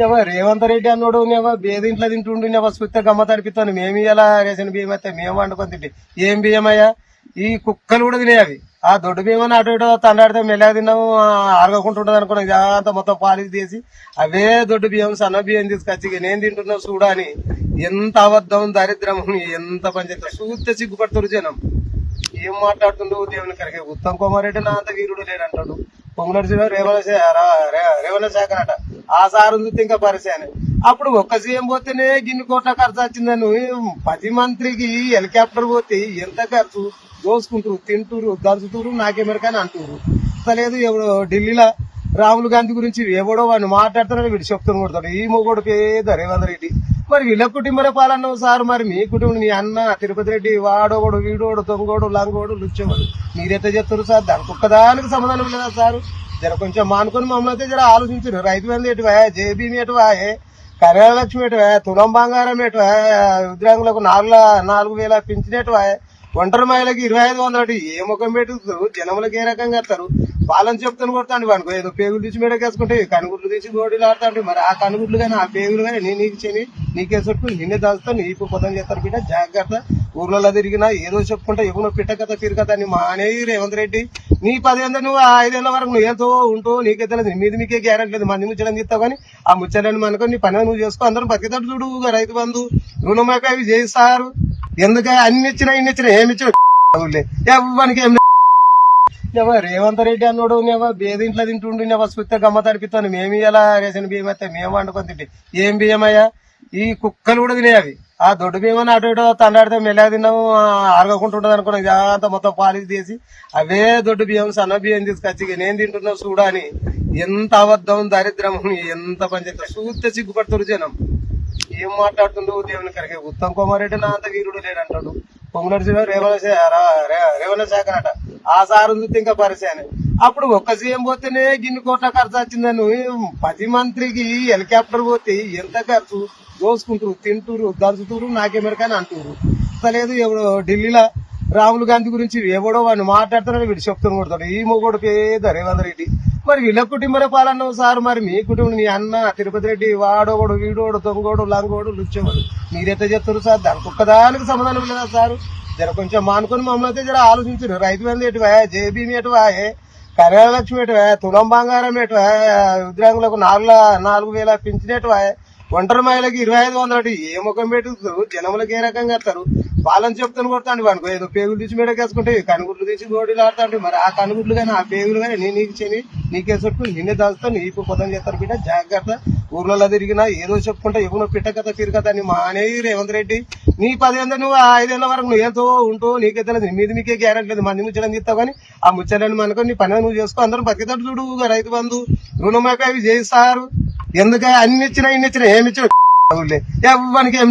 నేవా రేవంత్ రెడ్డి అన్నోడు నేవా బేదింట్లో తింటుండు నేవా సుత్త గమ్మ తడిపిస్తాను మేము ఇలా రేసిన బియ్యం అయితే మేము వండుకొని తింటే ఏం బియ్యం అయ్యా? ఈ కుక్కలు కూడా తినేవి ఆ దొడ్డు బియ్యం అటు ఇటు తండాడితే మెల్లగా తిన్నాము? అరగకుంటుండదు అనుకున్నాం. అంత మొత్తం పాలిష్ తీసి అవే దొడ్డు బియ్యం సన్న బియ్యం తీసుకొచ్చి నేను తింటున్నావు చూడా అని. ఎంత అబద్ధం దరిద్రం ఎంత పంచాయతీ చూస్తే? సిగ్గుపడుతురు జనం. ఏం మాట్లాడుతుండవు దేవుని కరిగే ఉత్తమ్ కుమార్ రెడ్డి నా అంత వీరుడు లేడంటాడు. పొంగులటి శ్రీరావు రేవణ రే- రేవణ శాఖ అట. ఆ సార్ ఉంది ఇంకా పరిచయం అప్పుడు ఒక్క సీఎం పోతేనే గిన్ని కోట్ల ఖర్చు వచ్చిందని పది మంత్రికి హెలికాప్టర్ పోతే ఎంత ఖర్చు? దోసుకుంటారు తింటూరు దంచుతురు నాకెమెరికని అంటురు. లేదు ఎవడో ఢిల్లీలో రాహుల్ గాంధీ గురించి ఎవడో వాడిని మాట్లాడుతున్నాడు వీడు చెప్తుని కొడతాడు. ఈ మొగోడు పేద రేవంత్ రెడ్డి. మరి వీళ్ళ కుటుంబరే పాలన్నావు సార్ మరి మీ కుటుంబం మీ అన్న తిరుపతి రెడ్డి వాడోడు వీడోడు దొంగోడు లంగోడు లుచ్చోడు మీరైతే చెప్తారు సార్? దానికి ఒక్కదానికి సమాధానం లేదా సారు? జర కొంచెం మానుకొని మమ్మల్ని అయితే జర ఆలోచించారు రైతు బంధు ఎటువా? జేబీమి ఎటువా? కళ్యాణలక్ష్మి ఎటువా? తులం బంగారం ఎటువా? ఉద్యోగులకు నాలుగు నాలుగు వేల పెంచినట్టువా ఒంటరి మహిళకి ఇరవై ఐదు వందలు ఏ ముఖం పెట్టుతారు జనములకు ఏ రకంగా కడతారు వాళ్ళని చెప్తాను కొడతాండి వానికి. ఏదో పేగులు తీసి మేడకేసుకుంటే కనుగుడ్లు తీసి గోడీలు ఆడతాండి. మరి ఆ కనుగుడ్లు కానీ ఆ పేగులు కానీ నేను నీకు చెని నీకే చుట్టూ నిన్నే దాచుతాను నీకు పొద్దున చేస్తారు బిడ్డ. జాగ్రత్త. ఊర్లలో తిరిగినా ఏదో చెప్పుకుంటా ఎవరో పిట్టకథ తిరగత అని మానేయి రేవంత్ రెడ్డి. నీ పదేళ్ళ నువ్వు ఐదేళ్ళ వరకు నువ్వు ఏదో ఉంటూ నీకే తెలియదు. మీది మీకే గ్యారెంటీ లేదు. మంది ముచ్చడం తీస్తావు కానీ ఆ ముచ్చడాన్ని మనకు నీ పని నువ్వు చేసుకో. అందరం బతికేటట్టు చూడు రైతు బంధు. రుణమాక అవి చేయిస్తారు. ఎందుకే అన్ని ఇచ్చినా ఇన్ని ఇచ్చినా ఏమి ఇచ్చినా ఎవరికి ఏం రేవంత్ రెడ్డి అన్నోడు నేవా బేదింట్లో తింటుండు నేవా సుత్త గమ్మ తడిపిస్తాను. మేము ఇలా రేషన్ బియ్యం అయితే మేము వండుకొని తింటే ఏం బియ్యం అయ్యా ఈ కుక్కలు కూడా తినేవి ఆ దొడ్డు బియ్యం అటు ఇటు తండాడితే మెల్లగా తిన్నాము ఆరగకుంటుంటది అనుకున్నాం. ఇదంతా మొత్తం పాలిష్ తీసి అవే దొడ్డు బియ్యం సన్న బియ్యం తీసుకొచ్చి నేను తింటున్నావు చూడా అని. ఎంత అబద్ధం దరిద్రం ఎంత పంచాయతీ చూస్తే. సిగ్గుపడుతురు జనం. ఏం మాట్లాడుతుండవు దేవుని కరిగే ఉత్తమ్ కుమార్ రెడ్డి నా అంత వీరుడు లేడంటాడు. పొంగులటి రేవణ రే- రేవణ శాఖ అట ఆ సారు చూస్తే ఇంకా పరిచయం. అప్పుడు ఒక్క సీఎం పోతేనే గిన్ని కోట్ల ఖర్చు వచ్చిందని పది మంత్రికి హెలికాప్టర్ పోతే ఎంత ఖర్చు? దోసుకుంటారు తింటూరు దరుచుతురు నాకెమెరికని అంటున్నారు లేదు ఎవడో ఢిల్లీలో రాహుల్ గాంధీ గురించి ఎవడో వాడిని మాట్లాడుతున్నాడు వీడు చెప్తూ కొడతాడు. ఈ మొగోడు పేద రేవంత్ రెడ్డి. మరి వీళ్ళ కుటుంబరే పాలన్నావు సార్ మరి మీ కుటుంబం మీ అన్న తిరుపతి రెడ్డి వాడోడు వీడోడు దొంగోడు లంగోడు లుచ్చోడు. మీరైతే చెప్తారు సార్? దానికి ఒక్కదానికి సమాధానం లేదా సార్? జర కొంచెం మానుకొని మమ్మల్ని అయితే జర ఆలోచించారు రైతు మంది ఎటువా? జేబీమి ఎటువా? కళ్యాణలక్ష్మి ఎటువా తులం బంగారం ఎటువా ఉద్యోగులకు నాలుగు నాలుగు వేల పెంచినట్టు ఒంటరి మహిళకి ఇరవై ఐదు వందలు ఏ ముఖం పెట్టుతారు జనములకు ఏ రకంగా వేస్తారు వాళ్ళని చెప్తాను కొడతాండి వానికి. ఏదో పేగులు తీసి మేడకేసుకుంటే కనుగుడ్లు తీసి గోడీలు ఆడతాండి. మరి ఆ కనుగుడ్లు కానీ ఆ పేగులు కానీ నేను నీకు చెని నీకే చుట్టూ నిన్నే దాస్తాను నీకు పొద్దున చేస్తారు బిడ్డ. జాగ్రత్త. ఊర్లలో తిరిగినా ఏదో చెప్పుకుంటా ఎవరో పిట్టకథ తిరగత అని మానేయి రేవంత్ రెడ్డి. నీ పదేళ్ళ నువ్వు ఆ ఐదేళ్ళ వరకు నువ్వు ఏదో ఉంటూ నీకే తెలియదు. మీద నీకే గ్యారెంటీ లేదు. మంది ముచ్చడం తీస్తావు కానీ ఆ ముచ్చడాన్ని మనకు నీ పని నువ్వు చేసుకో. అందరం బతికేటట్టు చూడు రైతు బంధు. రుణమాక అవి చేయిస్తారు. ఎందుకే అన్ని ఇచ్చినా ఇన్ని ఇచ్చినా ఏమి ఇచ్చినా ఎవరికి ఏం